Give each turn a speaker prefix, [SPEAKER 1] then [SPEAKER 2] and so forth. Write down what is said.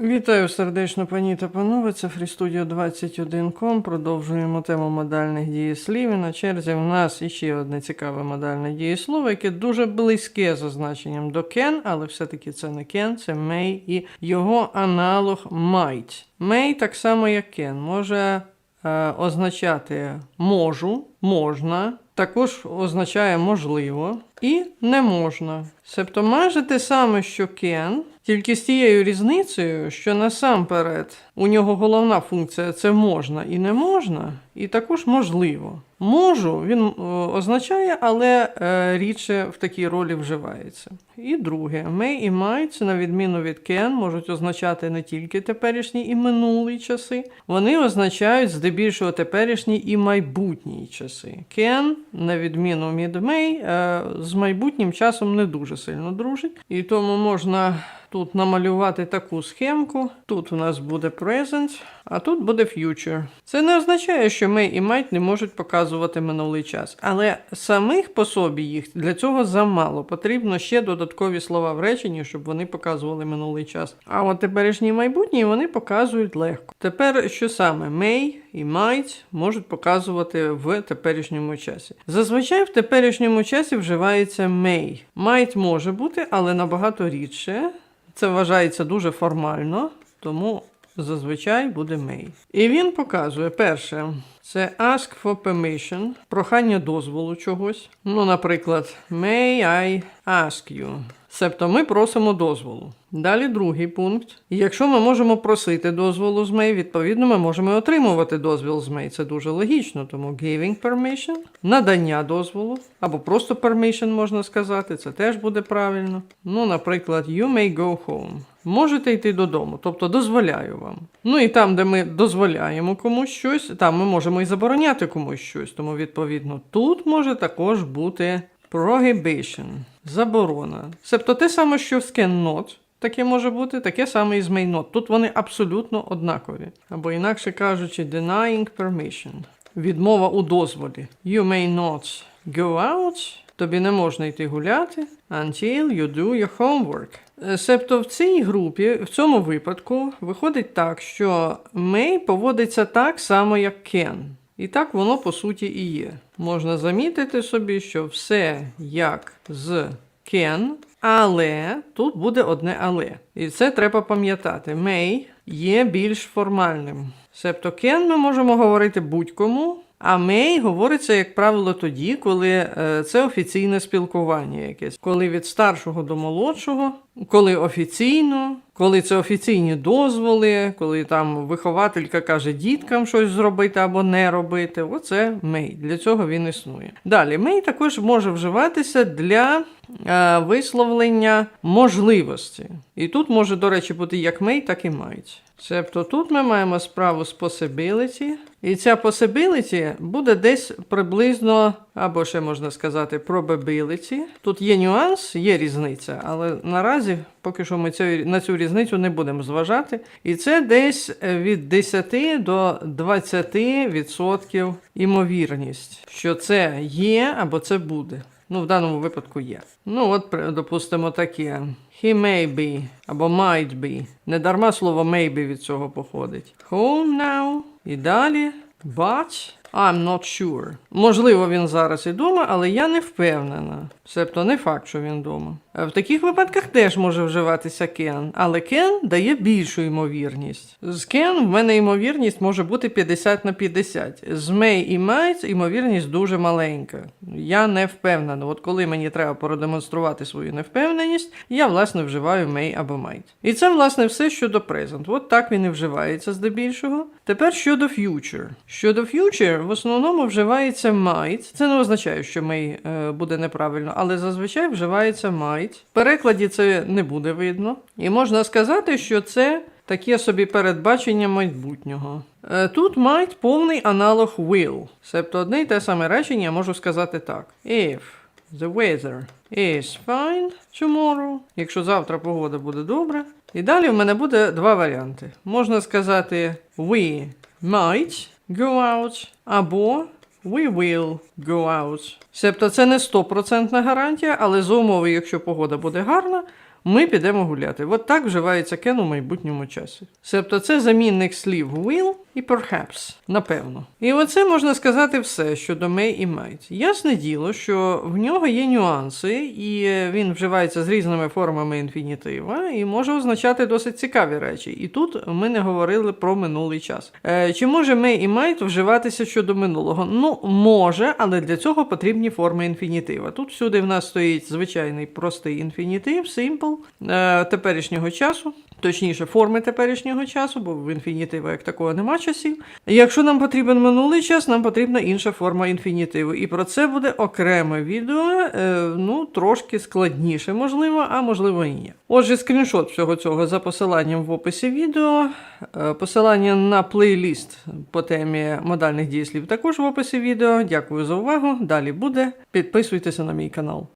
[SPEAKER 1] Вітаю сердечно, пані та панове. Це FreeStudio 21.com. Продовжуємо тему модальних дієслів. І на черзі в нас іще одне цікаве модальне дієслово, яке дуже близьке за значенням до can, але все-таки це не can, це may і його аналог might. May так само, як can, може е, означати можу, можна, також означає можливо і не можна. Себто майже те саме, що can, тільки з тією різницею, що насамперед у нього головна функція це можна і не можна, і також можливо. Можу він е, означає, але е, рідше в такій ролі вживається. І друге, may і might, на відміну від can, можуть означати не тільки теперішні і минулі часи, вони означають здебільшого теперішні і майбутні часи. Can, на відміну від may, е, з майбутнім часом не дуже сильно дружить, і тому можна тут намалювати таку схемку. Тут у нас буде present, а тут буде future. Це не означає, що may і might не можуть показувати минулий час, але самих по собі їх для цього замало. Потрібно ще додаткові слова в реченні, щоб вони показували минулий час. А от теперішній і майбутній вони показують легко. Тепер що саме may і might можуть показувати в теперішньому часі. Зазвичай в теперішньому часі вживається may. Might може бути, але набагато рідше. Це вважається дуже формально, тому зазвичай буде may. І він показує перше. Це ask for permission, прохання дозволу чогось. Ну, наприклад, may I ask you. Себто ми просимо дозволу. Далі другий пункт. Якщо ми можемо просити дозволу з may, відповідно, ми можемо отримувати дозвіл з may. Це дуже логічно, тому giving permission, надання дозволу, або просто permission можна сказати, це теж буде правильно. Ну, наприклад, you may go home. Можете йти додому, тобто дозволяю вам. Ну і там, де ми дозволяємо комусь щось, там ми можемо і забороняти комусь щось. Тому, відповідно, тут може також бути prohibition, заборона. Себто те саме, що в can not, таке може бути, таке саме і з not. Тут вони абсолютно однакові. Або інакше кажучи, denying permission. Відмова у дозволі. You may not go out. Тобі не можна йти гуляти until you do your homework. Е, Себто в цій групі, в цьому випадку, виходить так, що may поводиться так само, як can. І так воно по суті і є. Можна замітити собі, що все як з can, але тут буде одне але. І це треба пам'ятати. May є більш формальним. Себто can ми можемо говорити будь-кому. А may говориться, як правило, тоді, коли е, це офіційне спілкування якесь, коли від старшого до молодшого, коли офіційно, коли це офіційні дозволи, коли там вихователька каже діткам щось зробити або не робити. Оце may. Для цього він існує. Далі, may також може вживатися для е, висловлення можливості. І тут може, до речі, бути як may, так і might. Себто тут ми маємо справу з possibility, і ця possibility буде десь приблизно, або ще можна сказати, probability. Тут є нюанс, є різниця, але наразі поки що ми цю, на цю різницю не будемо зважати. І це десь від 10 до 20% імовірність, що це є або це буде. Ну, в даному випадку є. Ну, от, допустимо, таке. He may be або might be. Не дарма слово maybe від цього походить. Home now. І далі. But I'm not sure. Можливо, він зараз і вдома, але я не впевнена. Себто не факт, що він вдома. А В таких випадках теж може вживатися can, але can дає більшу ймовірність. З can в мене ймовірність може бути 50 на 50. З may і might ймовірність дуже маленька. Я не впевнена. От коли мені треба продемонструвати свою невпевненість, я власне вживаю may або might. І це власне все щодо present. От так він і вживається здебільшого. Тепер щодо future. Щодо future в основному вживається might. Це не означає, що may е, буде неправильно, але зазвичай вживається might. В перекладі це не буде видно. І можна сказати, що це таке собі передбачення майбутнього. Е, Тут might повний аналог will. Себто одне й те саме речення я можу сказати так. If the weather is fine tomorrow, якщо завтра погода буде добра. І далі в мене буде два варіанти. Можна сказати we might go out або we will go out. Себто це не стопроцентна гарантія, але за умови, якщо погода буде гарна, Ми підемо гуляти. От так вживається can у майбутньому часі. Себто це замінник слів will і perhaps, напевно. І оце можна сказати все щодо may і might. Ясне діло, що в нього є нюанси, і він вживається з різними формами інфінітива і може означати досить цікаві речі. І тут ми не говорили про минулий час. Е, чи може may і might вживатися щодо минулого? Ну, може, але для цього потрібні форми інфінітива. Тут всюди в нас стоїть звичайний простий інфінітив, simple, е, теперішнього часу. Точніше, форми теперішнього часу, бо в інфінітиву як такого нема часів. Якщо нам потрібен минулий час, нам потрібна інша форма інфінітиву. І про це буде окреме відео, е, ну, трошки складніше, можливо, а можливо і ні. Отже, скріншот всього цього за посиланням в описі відео. Е, Посилання на плейліст по темі модальних дієслів також в описі відео. Дякую за увагу. Далі буде. Підписуйтеся на мій канал.